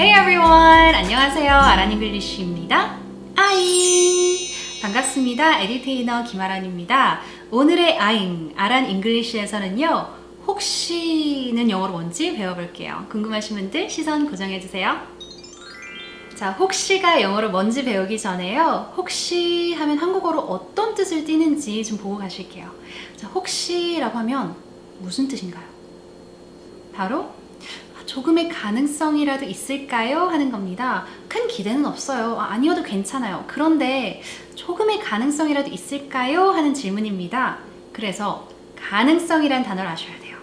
Hey everyone! 안녕하세요. 아란 잉글리쉬입니다. 아잉! 반갑습니다. 에디테이너 김아란입니다. 오늘의 아잉, 아란 잉글리쉬에서는요, 혹시는 영어로 뭔지 배워볼게요. 궁금하신 분들 시선 고정해주세요. 자, 혹시가 영어로 뭔지 배우기 전에요. 혹시 하면 한국어로 어떤 뜻을 띠는지 좀 보고 가실게요. 자, 혹시라고 하면 무슨 뜻인가요? 바로 조금의 가능성이라도 있을까요? 하는 겁니다. 큰 기대는 없어요. 아, 아니어도 괜찮아요. 그런데 조금의 가능성이라도 있을까요? 하는 질문입니다. 그래서 가능성이란 단어를 아셔야 돼요.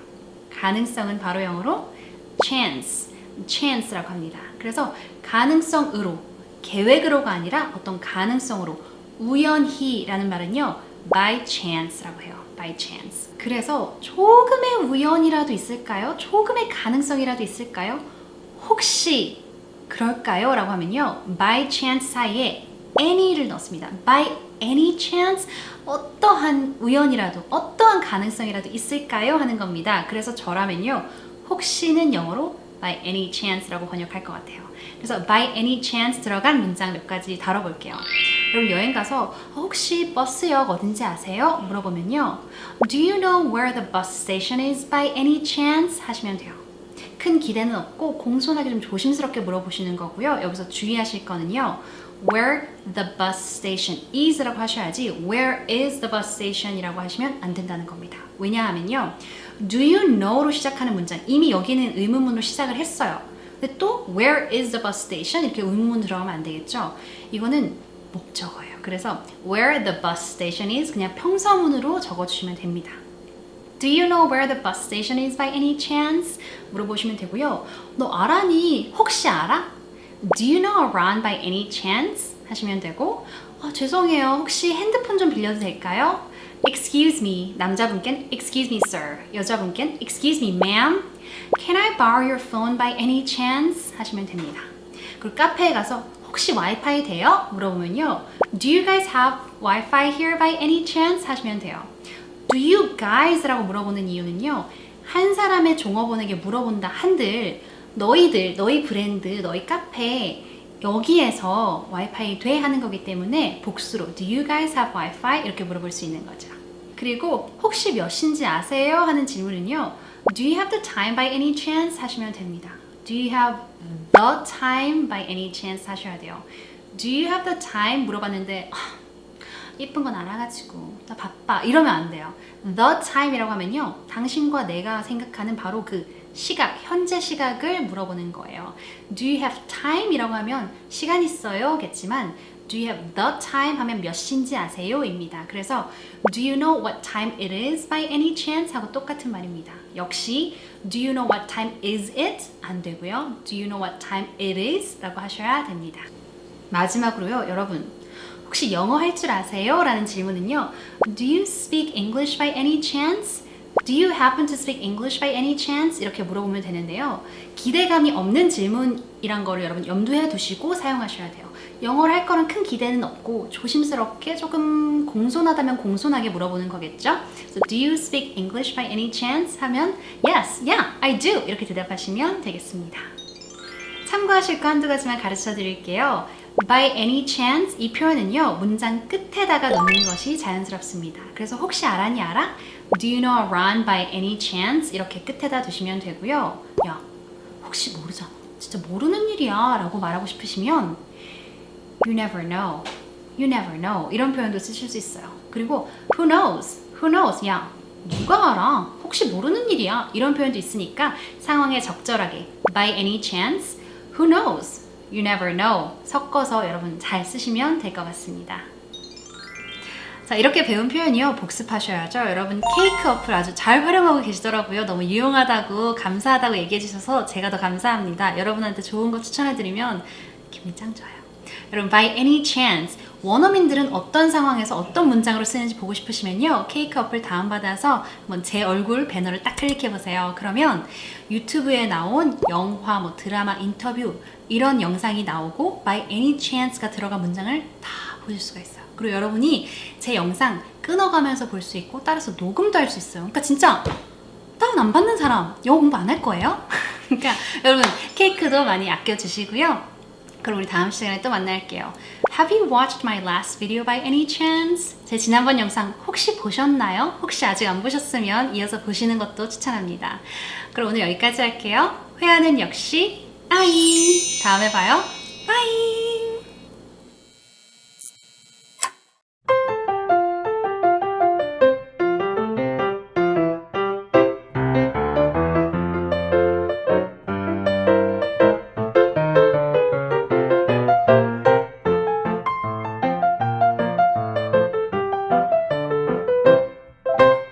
가능성은 바로 영어로 chance, chance라고 합니다. 그래서 가능성으로, 계획으로가 아니라 어떤 가능성으로 우연히라는 말은요, by chance라고 해요. by chance. 그래서 조금의 우연이라도 있을까요? 조금의 가능성이라도 있을까요? 혹시 그럴까요? 라고 하면요, by chance 사이에 any를 넣습니다. by any chance 어떠한 우연이라도 어떠한 가능성이라도 있을까요? 하는 겁니다. 그래서 저라면요, 혹시는 영어로 by any chance라고 번역할 것 같아요. 그래서 by any chance 들어간 문장 몇 가지 다뤄볼게요. 여러분 여행 가서 어, 혹시 버스역 어딘지 아세요? 물어보면요. Do you know where the bus station is by any chance? 하시면 돼요. 큰 기대는 없고 공손하게 좀 조심스럽게 물어보시는 거고요. 여기서 주의하실 거는요. Where the bus station is라고 하셔야지 Where is the bus station이라고 하시면 안 된다는 겁니다. 왜냐하면요. Do you know로 시작하는 문장 이미 여기는 의문문으로 시작을 했어요. 근데 또 Where is the bus station 이렇게 의문문 들어가면 안 되겠죠. 이거는 목적어예요. 그래서 where the bus station is 그냥 평서문으로 적어주시면 됩니다. Do you know where the bus station is by any chance? 물어보시면 되고요. 너 아라니 혹시 알아? Do you know Aran by any chance? 하시면 되고 아, 죄송해요. 혹시 핸드폰 좀 빌려도 될까요? Excuse me. 남자분께는 Excuse me, sir. 여자분께는 Excuse me, ma'am. Can I borrow your phone by any chance? 하시면 됩니다. 그리고 카페에 가서 혹시 와이파이 돼요? 물어보면요. Do you guys have Wi-Fi here by any chance? 하시면 돼요. Do you guys? 라고 물어보는 이유는요. 한 사람의 종업원에게 물어본다 한들 너희들, 너희 브랜드, 너희 카페 여기에서 와이파이 돼 하는 거기 때문에 복수로 Do you guys have Wi-Fi? 이렇게 물어볼 수 있는 거죠. 그리고 혹시 몇 시인지 아세요? 하는 질문은요. Do you have the time by any chance? 하시면 됩니다. Do you have the time by any chance 하셔야 돼요. Do you have the time 물어봤는데 아, 예쁜 건 알아가지고 나 바빠 이러면 안 돼요. The time이라고 하면요, 당신과 내가 생각하는 바로 그 시각, 현재 시각을 물어보는 거예요. Do you have time이라고 하면 시간 있어요? 겠지만 Do you have the time 하면 몇 시인지 아세요? 입니다. 그래서 Do you know what time it is by any chance? 하고 똑같은 말입니다. 역시 Do you know what time is it? 안 되고요. Do you know what time it is? 라고 하셔야 됩니다. 마지막으로요, 여러분. 혹시 영어 할 줄 아세요? 라는 질문은요. Do you speak English by any chance? Do you happen to speak English by any chance? 이렇게 물어보면 되는데요. 기대감이 없는 질문이란 거를 여러분 염두에 두시고 사용하셔야 돼요. 영어를 할 거랑 큰 기대는 없고 조심스럽게 조금 공손하다면 공손하게 물어보는 거겠죠? So, do you speak English by any chance? 하면 Yes, yeah, I do. 이렇게 대답하시면 되겠습니다. 참고하실 거 한두 가지만 가르쳐 드릴게요. By any chance 이 표현은요 문장 끝에다가 넣는 것이 자연스럽습니다. 그래서 혹시 알았니 알아? Do you know Iran by any chance? 이렇게 끝에다 두시면 되고요. 야 혹시 모르잖아. 진짜 모르는 일이야 라고 말하고 싶으시면 You never know. You never know. 이런 표현도 쓰실 수 있어요. 그리고 Who knows? Who knows? 야 누가 알아? 혹시 모르는 일이야. 이런 표현도 있으니까 상황에 적절하게 by any chance, who knows, you never know 섞어서 여러분 잘 쓰시면 될 것 같습니다. 자 이렇게 배운 표현이요 복습하셔야죠. 여러분 케이크 어플 아주 잘 활용하고 계시더라고요. 너무 유용하다고 감사하다고 얘기해 주셔서 제가 더 감사합니다. 여러분한테 좋은 거 추천해 드리면 기분이 짱 좋아요. 여러분 by any chance 원어민들은 어떤 상황에서 어떤 문장으로 쓰는지 보고 싶으시면요 케이크 어플 다운받아서 제 얼굴 배너를 딱 클릭해 보세요 그러면 유튜브에 나온 영화 뭐 드라마 인터뷰 이런 영상이 나오고 by any chance가 들어간 문장을 다 보실 수가 있어요 그리고 여러분이 제 영상 끊어가면서 볼 수 있고 따라서 녹음도 할 수 있어요 그러니까 진짜 다운 안 받는 사람 영어 공부 안 할 거예요? 그러니까 여러분 케이크도 많이 아껴주시고요. 그럼 우리 다음 시간에 또 만날게요. Have you watched my last video by any chance? 제 지난번 영상 혹시 보셨나요? 혹시 아직 안 보셨으면 이어서 보시는 것도 추천합니다. 그럼 오늘 여기까지 할게요. 회화는 역시 아이. 다음에 봐요. 바이.